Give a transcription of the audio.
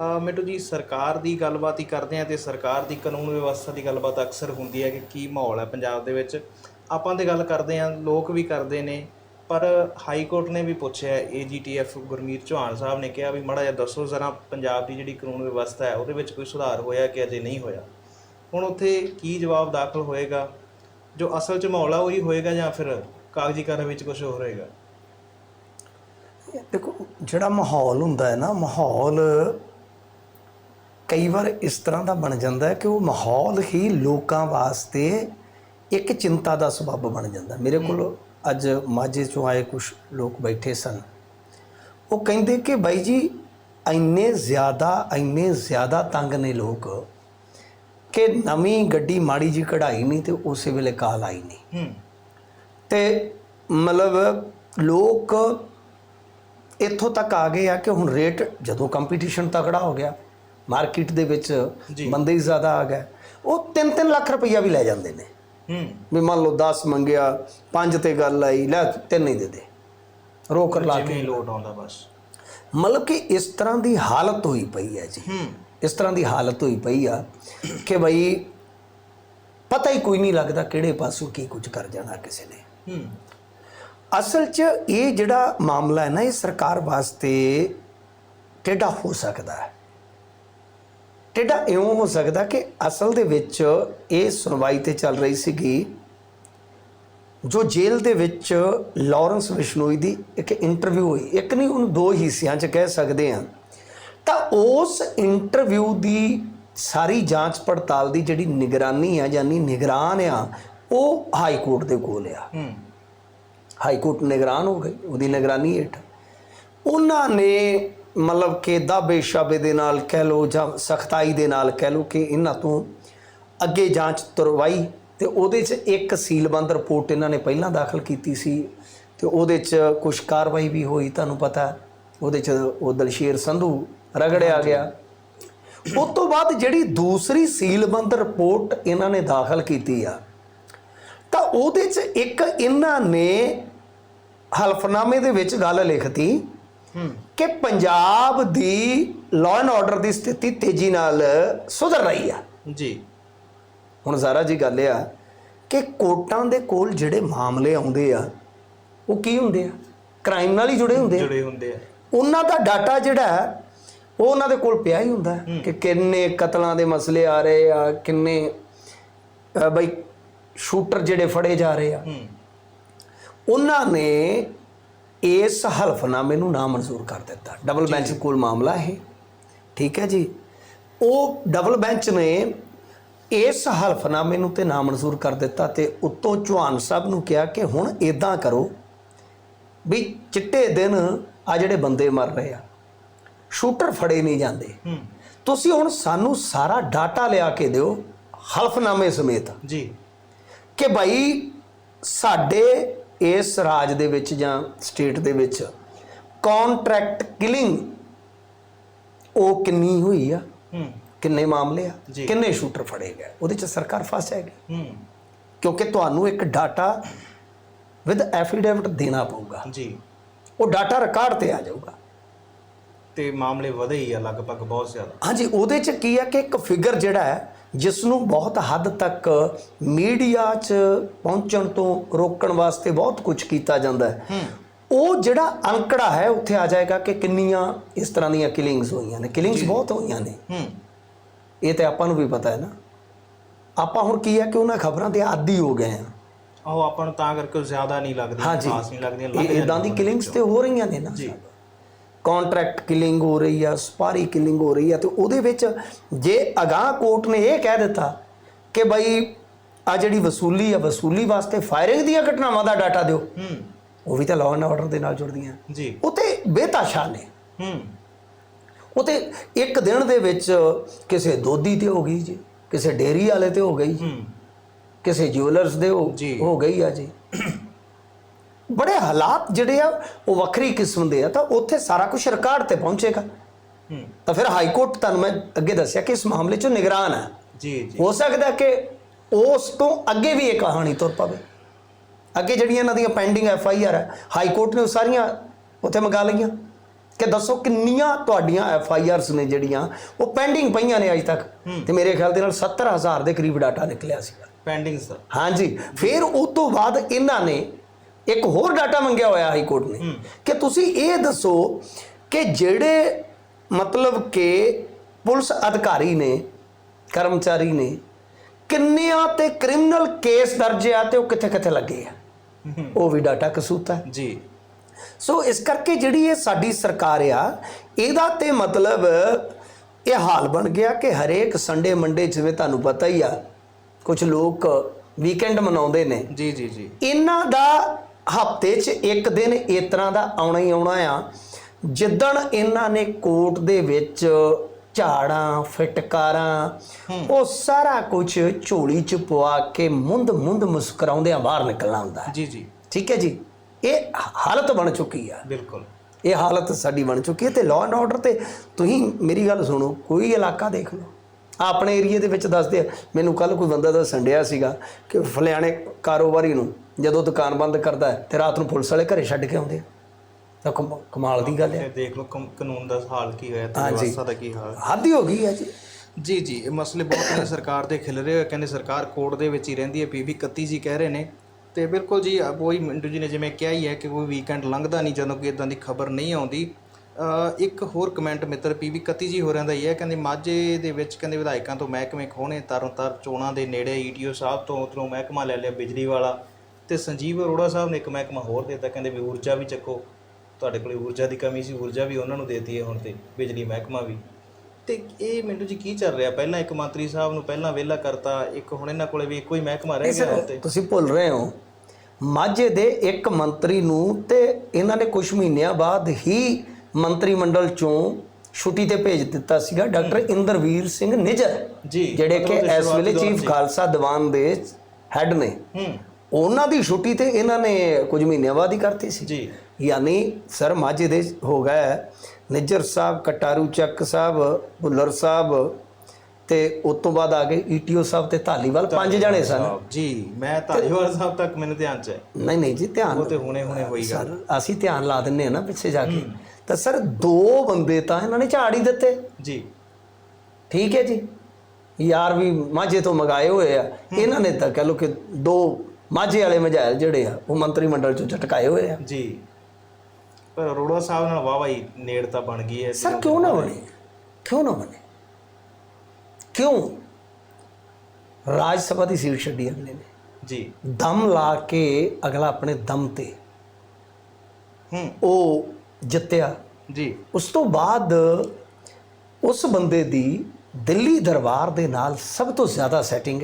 ਅ, ਮਿੱਟੂ ਜੀ ਸਰਕਾਰ ਦੀ ਗੱਲਬਾਤ ਹੀ ਕਰਦੇ ਆ ਤੇ ਸਰਕਾਰ ਦੀ ਕਾਨੂੰਨ ਵਿਵਸਥਾ ਦੀ ਗੱਲਬਾਤ ਅਕਸਰ ਹੁੰਦੀ ਹੈ ਕਿ ਕੀ ਮਾਹੌਲ ਹੈ ਪੰਜਾਬ ਦੇ ਵਿੱਚ। ਆਪਾਂ ਤੇ ਗੱਲ ਕਰਦੇ ਆ ਲੋਕ ਵੀ ਕਰਦੇ ਨੇ ਪਰ ਹਾਈ ਕੋਰਟ ਨੇ ਵੀ ਪੁੱਛਿਆ ਏਜੀਟੀਐਫ ਗੁਰਮੀਤ ਚੌਹਾਨ ਸਾਹਿਬ ਨੇ ਕਿਹਾ ਵੀ ਮੜਾ ਜਿਹਾ ਦੱਸੋ ਜ਼ਰਾ ਪੰਜਾਬ ਦੀ ਜਿਹੜੀ ਕਾਨੂੰਨ ਵਿਵਸਥਾ ਹੈ ਉਹਦੇ ਵਿੱਚ ਕੋਈ ਸੁਧਾਰ ਹੋਇਆ ਕਿ ਅਜੇ ਨਹੀਂ ਹੋਇਆ? ਹੁਣ ਉੱਥੇ ਕੀ ਜਵਾਬ ਦਾਖਲ ਹੋਏਗਾ? ਜੋ ਅਸਲ 'ਚ ਮਾਹੌਲ ਆ ਉਹੀ ਹੋਏਗਾ ਜਾਂ ਫਿਰ ਕਾਗਜ਼ੀ ਕਾਰਵਾਈ ਵਿੱਚ ਕੁਝ ਹੋਰ ਹੋਏਗਾ? ਦੇਖੋ ਜਿਹੜਾ ਮਾਹੌਲ ਹੁੰਦਾ ਹੈ ਨਾ ਮਾਹੌਲ ਕਈ ਵਾਰ ਇਸ ਤਰ੍ਹਾਂ ਦਾ ਬਣ ਜਾਂਦਾ ਹੈ ਕਿ ਉਹ ਮਾਹੌਲ ਹੀ ਲੋਕਾਂ ਵਾਸਤੇ ਇੱਕ ਚਿੰਤਾ ਦਾ ਸਬਬ ਬਣ ਜਾਂਦਾ। ਮੇਰੇ ਕੋਲ ਅੱਜ ਮਾਝੇ ਚੋਂ ਆਏ ਕੁਝ ਲੋਕ ਬੈਠੇ ਸਨ। ਉਹ ਕਹਿੰਦੇ ਕਿ ਬਾਈ ਜੀ ਇੰਨੇ ਜ਼ਿਆਦਾ ਇੰਨੇ ਜ਼ਿਆਦਾ ਤੰਗ ਨੇ ਲੋਕ ਕਿ ਨਵੀਂ ਗੱਡੀ ਮਾੜੀ ਜੀ ਕਢਾਈ ਨਹੀਂ ਤੇ ਉਸੇ ਵੇਲੇ ਕਾਲ ਆਈ ਨਹੀਂ। ਤੇ ਮਤਲਬ ਲੋਕ ਇੱਥੋਂ ਤੱਕ ਆ ਗਏ ਆ ਕਿ ਹੁਣ ਰੇਟ ਜਦੋਂ ਕੰਪੀਟੀਸ਼ਨ ਤਕੜਾ ਹੋ ਗਿਆ ਮਾਰਕੀਟ ਦੇ ਵਿੱਚ। ਬੰਦੇ ਹੀ ਜ਼ਿਆਦਾ ਆ ਗਏ। ਉਹ 3-3 ਲੱਖ ਰੁਪਈਆ ਵੀ ਲੈ ਜਾਂਦੇ ਨੇ। ਹੂੰ। ਵੀ ਮੰਨ ਲਓ 10 ਮੰਗਿਆ 5 ਤੇ ਗੱਲ ਆਈ ਲੈ ਤਿੰਨ ਹੀ ਦੇ ਦੇ। ਰੋਕ ਲਾ ਕੇ। ਲੋਟ ਆਉਂਦਾ ਬਸ। ਮਤਲਬ ਕਿ ਇਸ ਤਰ੍ਹਾਂ ਦੀ ਹਾਲਤ ਹੋਈ ਪਈ ਹੈ ਜੀ। ਹੂੰ। ਇਸ ਤਰ੍ਹਾਂ ਦੀ ਹਾਲਤ ਹੋਈ ਪਈ ਆ ਕਿ ਬਈ ਪਤਾ ਹੀ ਕੋਈ ਨਹੀਂ ਲੱਗਦਾ ਕਿਹੜੇ ਪਾਸੋਂ ਕੀ ਕੁਝ ਕਰ ਜਾਣਾ ਕਿਸੇ ਨੇ। ਹੂੰ। ਅਸਲ 'ਚ ਇਹ ਜਿਹੜਾ ਮਾਮਲਾ ਹੈ ਨਾ ਇਹ ਸਰਕਾਰ ਵਾਸਤੇ ਟੇਢਾ ਹੋ ਸਕਦਾ ਹੈ। ਟੇਢਾ ਇਉਂ ਹੋ ਸਕਦਾ ਕਿ ਅਸਲ ਦੇ ਵਿੱਚ ਇਹ ਸੁਣਵਾਈ ਤੇ ਚੱਲ ਰਹੀ ਸੀਗੀ ਜੋ ਜੇਲ੍ਹ ਦੇ ਵਿੱਚ ਲਾਰੈਂਸ ਬਿਸ਼ਨੋਈ ਦੀ ਇੱਕ ਇੰਟਰਵਿਊ ਹੋਈ। ਇੱਕ ਨਹੀਂ ਉਹਨੂੰ ਦੋ ਹਿੱਸਿਆਂ 'ਚ ਕਹਿ ਸਕਦੇ ਆ ਤਾਂ ਉਸ ਇੰਟਰਵਿਊ ਦੀ ਸਾਰੀ ਜਾਂਚ ਪੜਤਾਲ ਦੀ ਜਿਹੜੀ ਨਿਗਰਾਨੀ ਆ ਯਾਨੀ ਨਿਗਰਾਨ ਆ ਉਹ ਹਾਈ ਕੋਰਟ ਦੇ ਕੋਲ ਆ। ਹਾਈ ਕੋਰਟ ਨਿਗਰਾਨ ਹੋ ਗਈ। ਉਹਦੀ ਨਿਗਰਾਨੀ ਹੇਠ। ਉਹਨਾਂ ਨੇ ਮਤਲਬ ਕਿ ਦਾਬੇ ਸ਼ਾਬੇ ਦੇ ਨਾਲ ਕਹਿ ਲੋ ਜਾਂ ਸਖਤਾਈ ਦੇ ਨਾਲ ਕਹਿ ਲੋ ਕਿ ਇਹਨਾਂ ਤੋਂ ਅੱਗੇ ਜਾਂਚ ਤੁਰਵਾਈ ਤੇ ਉਹਦੇ 'ਚ ਇੱਕ ਸੀਲਬੰਦ ਰਿਪੋਰਟ ਇਹਨਾਂ ਨੇ ਪਹਿਲਾਂ ਦਾਖਲ ਕੀਤੀ ਸੀ ਤੇ ਉਹਦੇ 'ਚ ਕੁਝ ਕਾਰਵਾਈ ਵੀ ਹੋਈ ਤੁਹਾਨੂੰ ਪਤਾ ਉਹਦੇ 'ਚ ਉਹ ਦਲਸ਼ੇਰ ਸੰਧੂ ਰਗੜਿਆ ਗਿਆ। ਉਸ ਤੋਂ ਬਾਅਦ ਜਿਹੜੀ ਦੂਸਰੀ ਸੀਲਬੰਦ ਰਿਪੋਰਟ ਇਹਨਾਂ ਨੇ ਦਾਖਲ ਕੀਤੀ ਆ ਤਾਂ ਉਹਦੇ 'ਚ ਇੱਕ ਇਹਨਾਂ ਨੇ ਹਲਫਨਾਮੇ ਦੇ ਵਿੱਚ ਗੱਲ ਲਿਖਤੀ ਕਿ ਪੰਜਾਬ ਦੀ ਲਾਅ ਐਂਡ ਆਰਡਰ ਦੀ ਸਥਿਤੀ ਤੇਜ਼ੀ ਨਾਲ ਸੁਧਰ ਰਹੀ ਆ। ਜੀ। ਹੁਣ ਜ਼ਰਾ ਜੀ ਗੱਲ ਆ ਕਿ ਕੋਰਟਾਂ ਦੇ ਕੋਲ ਜਿਹੜੇ ਮਾਮਲੇ ਆਉਂਦੇ ਆ ਉਹ ਕੀ ਹੁੰਦੇ ਆ? ਕ੍ਰਾਈਮ ਨਾਲ ਹੀ ਜੁੜੇ ਹੁੰਦੇ ਆ। ਜੁੜੇ ਹੁੰਦੇ ਆ। ਉਹਨਾਂ ਦਾ ਡਾਟਾ ਜਿਹੜਾ ਉਹ ਉਹਨਾਂ ਦੇ ਕੋਲ ਪਿਆ ਹੀ ਹੁੰਦਾ ਕਿ ਕਿੰਨੇ ਕਤਲਾਂ ਦੇ ਮਸਲੇ ਆ ਰਹੇ ਆ ਕਿੰਨੇ ਬਈ ਸ਼ੂਟਰ ਜਿਹੜੇ ਫੜੇ ਜਾ ਰਹੇ ਆ। ਉਹਨਾਂ ਨੇ ਇਸ ਹਲਫਨਾਮੇ ਨੂੰ ਨਾਮਨਜ਼ੂਰ ਕਰ ਦਿੱਤਾ। ਡਬਲ ਬੈਂਚ ਕੋਲ ਮਾਮਲਾ ਹੈ ਠੀਕ ਹੈ ਜੀ? ਉਹ ਡਬਲ ਬੈਂਚ ਨੇ ਇਸ ਹਲਫਨਾਮੇ ਨੂੰ ਤੇ ਨਾਮਨਜ਼ੂਰ ਕਰ ਦਿੱਤਾ ਤੇ ਉੱਤੋਂ ਚੌਹਾਨ ਸਾਹਿਬ ਨੂੰ ਕਿਹਾ ਕਿ ਹੁਣ ਇਦਾਂ ਕਰੋ ਵੀ ਚਿੱਟੇ ਦਿਨ ਆ ਜਿਹੜੇ ਬੰਦੇ ਮਰ ਰਹੇ ਆ ਸ਼ੂਟਰ ਫੜੇ ਨਹੀਂ ਜਾਂਦੇ। ਤੁਸੀਂ ਹੁਣ ਸਾਨੂੰ ਸਾਰਾ ਡਾਟਾ ਲਿਆ ਕੇ ਦਿਓ ਹਲਫਨਾਮੇ ਸਮੇਤ। ਜੀ। ਕਿ ਭਾਈ ਸਾਡੇ ਇਸ ਰਾਜ ਦੇ ਵਿੱਚ ਜਾਂ ਸਟੇਟ ਦੇ ਵਿੱਚ ਕੰਟਰੈਕਟ ਕਿਲਿੰਗ ਉਹ ਕਿੰਨੀ ਹੋਈ ਆ? ਹੂੰ। ਕਿੰਨੇ ਮਾਮਲੇ ਆ। ਕਿੰਨੇ ਸ਼ੂਟਰ ਫੜੇ ਗਏ? ਉਹਦੇ ਚ ਸਰਕਾਰ ਫਸ ਜਾਏਗੀ। ਹੂੰ। ਕਿਉਂਕਿ ਤੁਹਾਨੂੰ ਇੱਕ ਡਾਟਾ ਵਿਦ ਐਫੀਡੇਵਿਟ ਦੇਣਾ ਪਊਗਾ। ਜੀ। ਉਹ ਡਾਟਾ ਰਿਕਾਰਡ ਤੇ ਆ ਜਾਊਗਾ। ਤੇ ਮਾਮਲੇ ਵਧੇ ਹੀ ਆ ਲਗਭਗ ਬਹੁਤ ਜ਼ਿਆਦਾ। ਹਾਂਜੀ ਉਹਦੇ ਚ ਕੀ ਹੈ ਕਿ ਇੱਕ ਫਿਗਰ ਜਿਹੜਾ ਹੈ ਜਿਸ ਨੂੰ ਬਹੁਤ ਹੱਦ ਤੱਕ ਮੀਡੀਆ 'ਚ ਪਹੁੰਚਣ ਤੋਂ ਰੋਕਣ ਵਾਸਤੇ ਬਹੁਤ ਕੁਝ ਕੀਤਾ ਜਾਂਦਾ ਹੈ। ਉਹ ਜਿਹੜਾ ਅੰਕੜਾ ਹੈ ਉੱਥੇ ਆ ਜਾਏਗਾ ਕਿ ਕਿੰਨੀਆਂ ਇਸ ਤਰ੍ਹਾਂ ਦੀਆਂ ਕਿਲਿੰਗਸ ਹੋਈਆਂ ਨੇ। ਕਿਲਿੰਗਸ ਬਹੁਤ ਹੋਈਆਂ ਨੇ। ਹੂੰ। ਇਹ ਤੇ ਆਪਾਂ ਨੂੰ ਵੀ ਪਤਾ ਹੈ ਨਾ। ਆਪਾਂ ਹੁਣ ਕੀ ਹੈ ਕਿ ਉਹਨਾਂ ਖਬਰਾਂ ਦੇ ਆਦੀ ਹੋ ਗਏ ਆ ਉਹ ਆਪਾਂ ਨੂੰ ਤਾਂ ਕਰਕੇ ਜ਼ਿਆਦਾ ਨਹੀਂ ਲੱਗਦੀ ਖਾਸ ਨਹੀਂ ਲੱਗਦੀਆਂ ਇਦਾਂ ਦੀ ਕਿਲਿੰਗਸ ਤੇ ਹੋ ਰਹੀਆਂ ਨੇ ਨਾ। ਜੀ। ਕੰਟਰੈਕਟ ਕਿਲਿੰਗ ਹੋ ਰਹੀ ਆ ਸਪਾਰੀ ਕਿਲਿੰਗ ਹੋ ਰਹੀ ਆ ਤੇ ਉਹਦੇ ਵਿੱਚ ਜੇ ਅਗਾਹ ਕੋਰਟ ਨੇ ਇਹ ਕਹਿ ਦਿੱਤਾ ਕਿ ਬਈ ਆ ਜਿਹੜੀ ਵਸੂਲੀ ਆ ਵਸੂਲੀ ਵਾਸਤੇ ਫਾਇਰਿੰਗ ਦੀਆਂ ਘਟਨਾਵਾਂ ਦਾ ਡਾਟਾ ਦਿਓ। ਹੂੰ। ਉਹ ਵੀ ਤਾਂ ਲਾਅ ਐਂਡ ਆਰਡਰ ਦੇ ਨਾਲ ਜੁੜਦੀਆਂ। ਜੀ। ਉਹ ਤੇ ਬੇਤਾਸ਼ਾ ਨੇ। ਹੂੰ। ਉਹ ਤੇ ਇੱਕ ਦਿਨ ਦੇ ਵਿੱਚ ਕਿਸੇ ਦੋਧੀ ਤੇ ਹੋ ਗਈ ਜੀ ਕਿਸੇ ਡੇਰੀ ਵਾਲੇ ਤੇ ਹੋ ਗਈ ਹੂੰ। ਕਿਸੇ ਜਿਊਲਰਸ ਦੇ ਹੋ ਜੀ। ਹੋ ਗਈ ਆ ਜੀ। ਬੜੇ ਹਾਲਾਤ ਜਿਹੜੇ ਆ ਉਹ ਵੱਖਰੀ ਕਿਸਮ ਦੇ ਆ ਤਾਂ ਉੱਥੇ ਸਾਰਾ ਕੁਝ ਰਿਕਾਰਡ ਤੇ ਪਹੁੰਚੇਗਾ। ਹੂੰ। ਤਾਂ ਫਿਰ ਹਾਈ ਕੋਰਟ ਤੁਹਾਨੂੰ ਮੈਂ ਅੱਗੇ ਦੱਸਿਆ ਕਿ ਇਸ ਮਾਮਲੇ 'ਚ ਨਿਗਰਾਨ ਹੈ। ਜੀ ਜੀ। ਹੋ ਸਕਦਾ ਕਿ ਉਸ ਤੋਂ ਅੱਗੇ ਵੀ ਇਹ ਕਹਾਣੀ ਤੁਰ ਪਵੇ। ਅੱਗੇ ਜਿਹੜੀਆਂ ਇਹਨਾਂ ਦੀਆਂ ਪੈਂਡਿੰਗ ਐਫ ਆਈ ਆਰ ਹੈ ਹਾਈ ਕੋਰਟ ਨੇ ਉਹ ਸਾਰੀਆਂ ਉੱਥੇ ਮੰਗਾ ਲਈਆਂ। ਕਿ ਦੱਸੋ ਕਿੰਨੀਆਂ ਤੁਹਾਡੀਆਂ ਐਫ ਆਈ ਆਰਸ ਨੇ ਜਿਹੜੀਆਂ ਉਹ ਪੈਂਡਿੰਗ ਪਈਆਂ ਨੇ ਅਜੇ ਤੱਕ। ਤੇ ਮੇਰੇ ਖਿਆਲ ਦੇ ਨਾਲ 70000 ਦੇ ਕਰੀਬ ਡਾਟਾ ਨਿਕਲਿਆ ਸੀਗਾ। ਪੈਂਡਿੰਗ ਸਰ ਹਾਂਜੀ। ਫਿਰ ਉਸ ਤੋਂ ਬਾਅਦ ਇਹਨਾਂ ਨੇ ਇੱਕ ਹੋਰ ਡਾਟਾ ਮੰਗਿਆ ਹੋਇਆ ਹਾਈ ਕੋਰਟ ਨੇ। ਕਿ ਤੁਸੀਂ ਇਹ ਦੱਸੋ ਕਿ ਜਿਹੜੇ ਮਤਲਬ ਕਿ ਪੁਲਿਸ ਅਧਿਕਾਰੀ ਨੇ ਕਰਮਚਾਰੀ ਨੇ ਕਿੰਨਿਆਂ ਤੇ ਕ੍ਰਿਮੀਨਲ ਕੇਸ ਦਰਜ ਆ ਤੇ ਉਹ ਕਿੱਥੇ ਕਿੱਥੇ ਲੱਗੇ ਆ? ਉਹ ਵੀ ਡਾਟਾ ਕਸੂਤਾ ਹੈ ਜੀ। ਸੋ ਇਸ ਕਰਕੇ ਜਿਹੜੀ ਇਹ ਸਾਡੀ ਸਰਕਾਰ ਆ ਇਹਦਾ ਤੇ ਮਤਲਬ ਇਹ ਹਾਲ ਬਣ ਗਿਆ ਕਿ ਹਰੇਕ ਸੰਡੇ ਮੰਡੇ ਜਿਵੇਂ ਤੁਹਾਨੂੰ ਪਤਾ ਹੀ ਆ ਕੁਝ ਲੋਕ ਵੀਕਐਂਡ ਮਨਾਉਂਦੇ ਨੇ। ਜੀ ਜੀ ਜੀ। ਇਹਨਾਂ ਦਾ ਹਫ਼ਤੇ 'ਚ ਇੱਕ ਦਿਨ ਇਸ ਤਰ੍ਹਾਂ ਦਾ ਆਉਣਾ ਹੀ ਆਉਣਾ ਆ। ਜਿੱਦਣ ਇਹਨਾਂ ਨੇ ਕੋਰਟ ਦੇ ਵਿੱਚ ਝਾੜਾਂ ਫਟਕਾਰਾਂ ਉਹ ਸਾਰਾ ਕੁਝ ਝੋਲੀ 'ਚ ਪਵਾ ਕੇ ਮੁੰਦ ਮੁੰਦ ਮੁਸਕਰਾਉਂਦਿਆਂ ਬਾਹਰ ਨਿਕਲਣਾ ਹੁੰਦਾ ਹੈ। ਜੀ ਜੀ। ਠੀਕ ਹੈ ਜੀ? ਇਹ ਹਾਲਤ ਬਣ ਚੁੱਕੀ ਆ। ਬਿਲਕੁਲ। ਇਹ ਹਾਲਤ ਸਾਡੀ ਬਣ ਚੁੱਕੀ ਹੈ ਤੇ ਲਾਅ ਐਂਡ ਆਰਡਰ ਤੇ ਤੁਸੀਂ ਮੇਰੀ ਗੱਲ ਸੁਣੋ ਕੋਈ ਇਲਾਕਾ ਦੇਖ ਲਓ। ਆਪਣੇ ਏਰੀਏ ਦੇ ਵਿੱਚ ਦੱਸਦੇ ਆ। ਮੈਨੂੰ ਕੱਲ ਕੋਈ ਬੰਦਾ ਦੱਸਣ ਡਿਆ ਸੀਗਾ ਕਿ ਫਲਿਆਣੇ ਕਾਰੋਬਾਰੀ ਨੂੰ ਜਦੋਂ ਦੁਕਾਨ ਬੰਦ ਕਰਦਾ ਹੈ ਤੇ ਰਾਤ ਨੂੰ ਪੁਲਿਸ ਵਾਲੇ ਘਰੇ ਛੱਡ ਕੇ ਆਉਂਦੇ ਆ। ਤਾਂ ਕਮ- ਕਮਾਲ ਦੀ ਗੱਲ ਹੈ ਦੇਖ ਲਓ ਕਮ- ਕਾਨੂੰਨ ਦਾ ਹਾਲ ਕੀ ਹੋਇਆ ਤੇ ਹਾਂਜੀ। ਵਿਵਸਥਾ ਦਾ ਕੀ ਹਾਲ? ਹੱਦ ਹੀ ਹੋ ਗਈ ਹੈ ਜੀ। ਜੀ ਜੀ ਇਹ ਮਸਲੇ ਬਹੁਤ ਨੇ ਸਰਕਾਰ ਦੇ ਖਿਲ ਰਹੇ ਹੋਏ ਕਹਿੰਦੇ ਸਰਕਾਰ ਕੋਰਟ ਦੇ ਵਿੱਚ ਹੀ ਰਹਿੰਦੀ ਹੈ ਪੀਵੀ 31 ਜੀ ਕਹਿ ਰਹੇ ਨੇ। ਤੇ ਬਿਲਕੁਲ ਜੀ ਉਹੀ ਮਿੰਟੂ ਜੀ ਨੇ ਜਿਵੇਂ ਕਿਹਾ ਹੀ ਹੈ ਕਿ ਕੋਈ ਵੀਕਐਂਡ ਲੰਘਦਾ ਨਹੀਂ ਜਦੋਂ ਕੋਈ ਇਦਾਂ ਦੀ ਖਬਰ ਨਹੀਂ ਆਉਂਦੀ। ਇੱਕ ਹੋਰ ਕਮੈਂਟ ਮਿੱਤਰ ਪੀਵੀ 31 ਜੀ ਹੋਰਾਂ ਦਾ ਹੀ ਹੈ ਕਹਿੰਦੇ ਮਾਝੇ ਦੇ ਵਿੱਚ ਕਹਿੰਦੇ ਵਿਧਾਇਕਾਂ ਤੋਂ ਮਹਿਕਮੇ ਖੋਣੇ ਤਰਨਤਾਰ ਚੋਣਾਂ ਦੇ ਨੇੜੇ ਈਟੀਓ ਸਾਹਿਬ ਤੋਂ ਉਧਰੋਂ ਮਹਿਕਮਾ ਲੈ ਲਿਆ ਬਿਜਲੀ ਵਾਲਾ ਤੇ ਸੰਜੀਵ ਅਰੋੜਾ ਸਾਹਿਬ ਨੇ ਇੱਕ ਮਹਿਕਮਾ ਹੋਰ ਦਿੱਤਾ ਕਹਿੰਦੇ ਵੀ ਊਰਜਾ ਵੀ ਚੱਕੋ ਤੁਹਾਡੇ ਕੋਲੇ ਊਰਜਾ ਦੀ ਕਮੀ ਸੀ ਊਰਜਾ ਵੀ ਉਹਨਾਂ ਨੂੰ ਦੇਤੀ ਹੈ ਹੁਣ ਤੇ ਬਿਜਲੀ ਮਹਿਕਮਾ ਵੀ। ਤੇ ਇਹ ਮਿੰਟੂ ਜੀ ਕੀ ਚੱਲ ਰਿਹਾ? ਪਹਿਲਾਂ ਇੱਕ ਮੰਤਰੀ ਸਾਹਿਬ ਨੂੰ ਪਹਿਲਾਂ ਵਿਹਲਾ ਕਰਤਾ ਇੱਕ ਹੁਣ ਇਹਨਾਂ ਕੋਲੇ ਵੀ ਇੱਕੋ ਹੀ ਮਹਿਕਮਾ ਰਹਿ ਗਿਆ ਹੁਣ ਤੇ। ਤੁਸੀਂ ਭੁੱਲ ਰਹੇ ਹੋ ਮਾਝੇ ਦੇ ਇੱਕ ਮੰਤਰੀ ਨੂੰ ਤੇ ਇਹਨਾਂ ਨੇ ਕੁਝ ਮਹੀਨਿਆਂ ਬਾਅਦ ਹੀ ਮੰਤਰੀ ਮੰਡਲ ਚੋਂ ਛੁੱਟੀ ਤੇ ਭੇਜ ਦਿੱਤਾ ਸੀਗਾ ਡਾਕਟਰ ਇੰਦਰਵੀਰ ਸਿੰਘ ਨਿੱਜਰ ਜੀ ਜਿਹੜੇ ਕਿ ਇਸ ਵੇਲੇ ਚੀਫ ਖਾਲਸਾ ਦੀਵਾਨ ਦੇ ਹੈੱਡ ਨੇ। ਉਹਨਾਂ ਦੀ ਛੁੱਟੀ ਤੇ ਇਹਨਾਂ ਨੇ ਕੁਝ ਮਹੀਨਿਆਂ ਬਾਅਦ ਹੀ ਕਰਤੀ ਸੀ। ਜੀ। ਯਾਨੀ ਸਰ ਮਾਝੇ ਦੇ ਹੋ ਗਿਆ ਨਿੱਜਰ ਸਾਹਿਬ ਕਟਾਰੂ ਚੱਕ ਸਾਹਿਬ ਭੁੱਲਰ ਸਾਹਿਬ ਤੇ ਉਸ ਤੋਂ ਬਾਅਦ ਆ ਗਏ ਈਟੀਓ ਸਾਹਿਬ ਤੇ ਧਾਲੀਵਾਲ ਪੰਜ ਜਣੇ ਸਨ। ਜੀ ਮੈਂ ਧਾਲੀਵਾਲ ਸਾਹਿਬ ਤੱਕ ਮੈਨੂੰ ਧਿਆਨ ਚ ਹੈ। ਨਹੀਂ ਨਹੀਂ ਜੀ ਧਿਆਨ ਉਹ ਤੇ ਹੁਣੇ ਹੁਣੇ ਹੋਈ ਗੱਲ। ਸਰ ਅਸੀਂ ਧਿਆਨ ਲਾ ਦਿੰਨੇ ਆ ਨਾ ਪਿੱਛੇ ਜਾ ਕੇ। ਤਾਂ ਸਰ ਦੋ ਬੰਦੇ ਤਾਂ ਇਹਨਾਂ ਨੇ ਝਾੜ ਹੀ ਦਿੱਤੇ। ਜੀ। ਠੀਕ ਹੈ ਜੀ। ਯਾਰ ਵੀ ਮਾਝੇ ਤੋਂ ਮਗਾਏ ਹੋਏ ਆ। ਇਹਨਾਂ ਨੇ ਤਾਂ ਕਹ ਲੋ ਕਿ ਦੋ ਮਾਝੇ ਵਾਲੇ ਮਝੈਲ ਜਿਹੜੇ ਆ ਉਹ ਮੰਤਰੀ ਮੰਡਲ ਚੋਂ ਝਟਕਾਏ ਹੋਏ ਆ। ਜੀ। ਪਰ ਅਰੋੜਾ ਸਾਹਿਬ ਨਾਲ ਵਾਹ ਵਾਹੀ ਨੇੜਤਾ ਬਣ ਗਈ ਹੈ। ਸਰ ਕਿਉਂ ਨਾ ਬਣੇ? ਕਿਉਂ ਨਾ ਬਣੇ? ਕਿਉਂ? ਰਾਜ ਸਭਾ ਦੀ ਸੀਟ ਛੱਡੀ ਅਗਲੇ ਨੇ। ਜੀ। ਦਮ ਲਾ ਕੇ ਅਗਲਾ ਆਪਣੇ ਦਮ ਤੇ ਹੂੰ। ਉਹ ਜਿੱਤਿਆ। ਜੀ। ਉਸ ਤੋਂ ਬਾਅਦ ਉਸ ਬੰਦੇ ਦੀ ਦਿੱਲੀ ਦਰਬਾਰ ਦੇ ਨਾਲ ਸਭ ਤੋਂ ਜ਼ਿਆਦਾ ਸੈਟਿੰਗ ਹੈ।